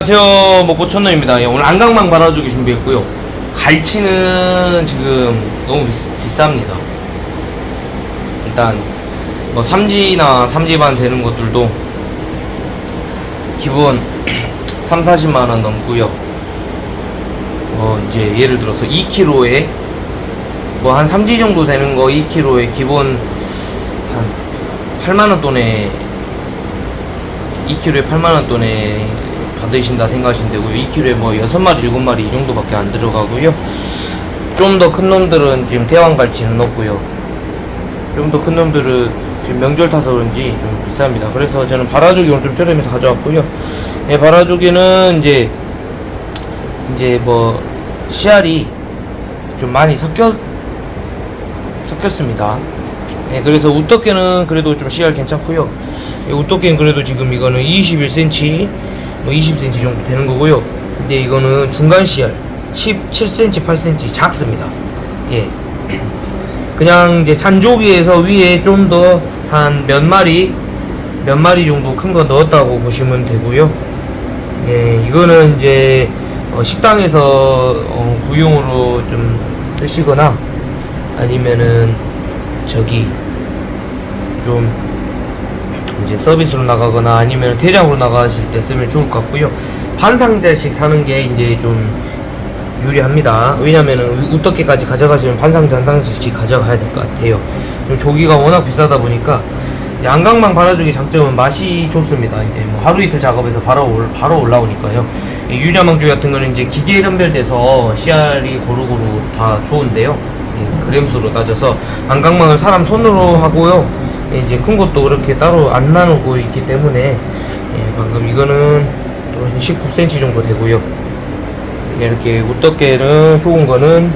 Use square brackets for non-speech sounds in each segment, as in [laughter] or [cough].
안녕하세요. 먹보천노입니다. 예, 오늘 안강망 발라주기 준비했고요. 갈치는 지금 너무 비싸, 비쌉니다. 일단 뭐 3지나 3지 반 되는 것들도 기본 [clears throat] 3, 40만원 넘고요. 어 이제 예를 들어서 2kg에 뭐 한 3지 정도 되는 거 2kg에 기본 한 8만원 돈에 2kg에 8만원 돈에 받으신다 생각하시면 되고요. 2kg에 뭐 6마리, 7마리 이 정도밖에 안 들어가고요. 좀 더 큰 놈들은 지금 대왕갈치는 없고요. 좀 더 큰 놈들은 지금 명절 타서 그런지 좀 비쌉니다. 그래서 저는 바라조기 오늘 좀 저렴해서 가져왔고요. 예, 바라조기는 이제 이제 뭐 씨알이 좀 많이 섞여 섞였습니다. 예, 그래서 우떡게는 그래도 좀 씨알 괜찮고요. 이 우떡게는 그래도 지금 이거는 21cm, 뭐 20cm 정도 되는 거고요. 근데 이거는 중간 씨알 17cm, 8cm 작습니다. 예. 그냥 이제 잔조기에서 위에 좀 더 한 몇 마리, 몇 마리 정도 큰 거 넣었다고 보시면 되고요. 예, 이거는 이제 어, 식당에서 어, 구용으로 좀 쓰시거나 아니면은 저기 좀 이제 서비스로 나가거나 아니면 대량으로 나가실 때 쓰면 좋을 것 같고요. 반 상자씩 사는 게 이제 좀 유리합니다. 왜냐면은 우떡게까지 가져가시면 반 상자 한 상자씩 가져가야 될 것 같아요. 지금 조기가 워낙 비싸다 보니까 양강망 발라주기 장점은 맛이 좋습니다. 이제 뭐 하루 이틀 작업해서 바로 올, 바로 올라오니까요. 이 유자망조기 같은 거는 이제 기계에 선별돼서 씨알이 고루고루 다 좋은데요. 예, 그램수로 따져서 안강망을 사람 손으로 하고요. 예, 이제 큰 것도 그렇게 따로 안 나누고 있기 때문에 예, 방금 이거는 또 19cm 정도 되고요. 이렇게 우떡게는 좋은 거는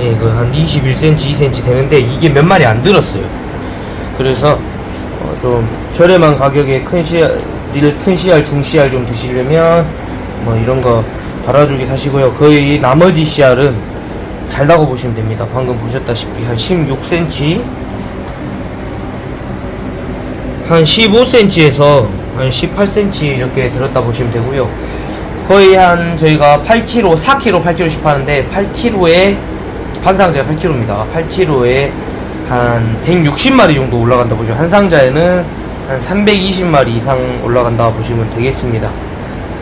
예, 이거 한 21cm, 2cm 되는데 이게 몇 마리 안 들었어요. 그래서 어, 좀 저렴한 가격에 큰 씨알, 큰 씨알, 중 씨알 좀 드시려면 뭐 이런 거 달아주기 사시고요. 거의 나머지 씨알은 잘다고 보시면 됩니다. 방금 보셨다시피 한 16cm, 한 15cm에서 한 18cm 이렇게 들었다 보시면 되고요. 거의 한 저희가 8kg, 4kg, 8kg씩 파는데 8kg에 판상자가 8kg입니다. 8kg에 한 160마리 정도 올라간다 보죠. 한 상자에는 한 320마리 이상 올라간다 보시면 되겠습니다.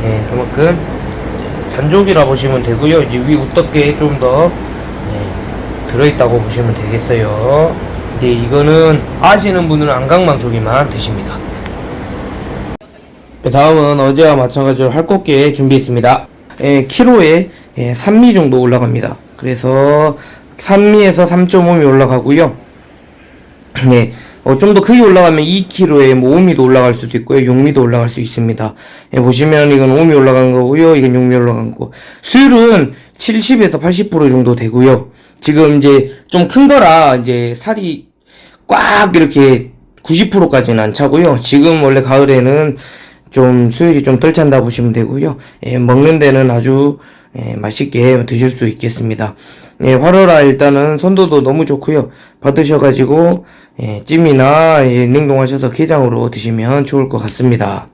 예, 그만큼 잔족이라 보시면 되고요. 이제 위 우떡게 좀더 예, 들어있다고 보시면 되겠어요. 근데 이거는 아시는 분들은 안강망조기만 드십니다. 네, 다음은 어제와 마찬가지로 할곡게 준비했습니다. 예, 키로에 예, 3미 정도 올라갑니다. 그래서 3미에서 3.5미 올라가고요. 네, 어, 좀 더 크게 올라가면 2kg에 뭐 5미도 올라갈 수도 있고요. 6미도 올라갈 수 있습니다. 예, 보시면 이건 5미 올라간 거고요. 이건 6미 올라간 거. 수율은 70에서 80% 정도 되고요. 지금 이제 좀 큰 거라 이제 살이 꽉 이렇게 90%까지는 안 차고요. 지금 원래 가을에는 좀 수율이 좀 덜 찬다 보시면 되고요. 예, 먹는 데는 아주 예, 맛있게 드실 수 있겠습니다. 예, 활어라 일단은 선도도 너무 좋고요. 받으셔가지고 예, 찜이나 예, 냉동하셔서 게장으로 드시면 좋을 것 같습니다.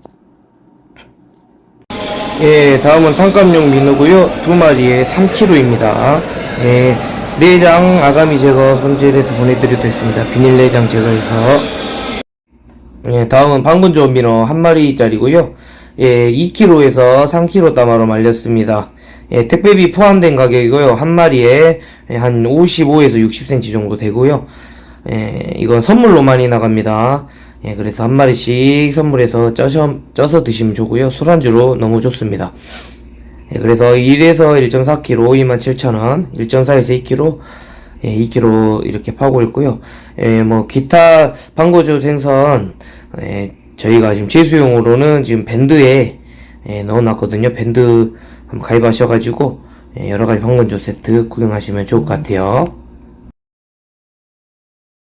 예, 다음은 탄감용 민어고요. 두 마리에 3kg입니다. 예, 내장 아가미 제거 손질해서 보내드리도록 했습니다. 비닐 내장 제거해서. 예, 다음은 방분 좋은 민어 한 마리짜리고요. 예, 2kg에서 3kg 담아로 말렸습니다. 예, 택배비 포함된 가격이고요. 한 마리에 한 55에서 60cm 정도 되고요. 예, 이건 선물로 많이 나갑니다. 예, 그래서 한 마리씩 선물해서 쪄서, 쪄서 드시면 좋고요. 술안주로 너무 좋습니다. 예, 그래서 1에서 1.4kg 27,000원, 1.4에서 2kg, 예, 2kg 이렇게 파고 있고요. 예, 뭐 기타 방고조 생선 예, 저희가 지금 제수용으로는 지금 밴드에 예, 넣어놨거든요. 밴드 한번 가입하셔가지고 예, 여러 가지 방건조 세트 구경하시면 좋을 것 같아요.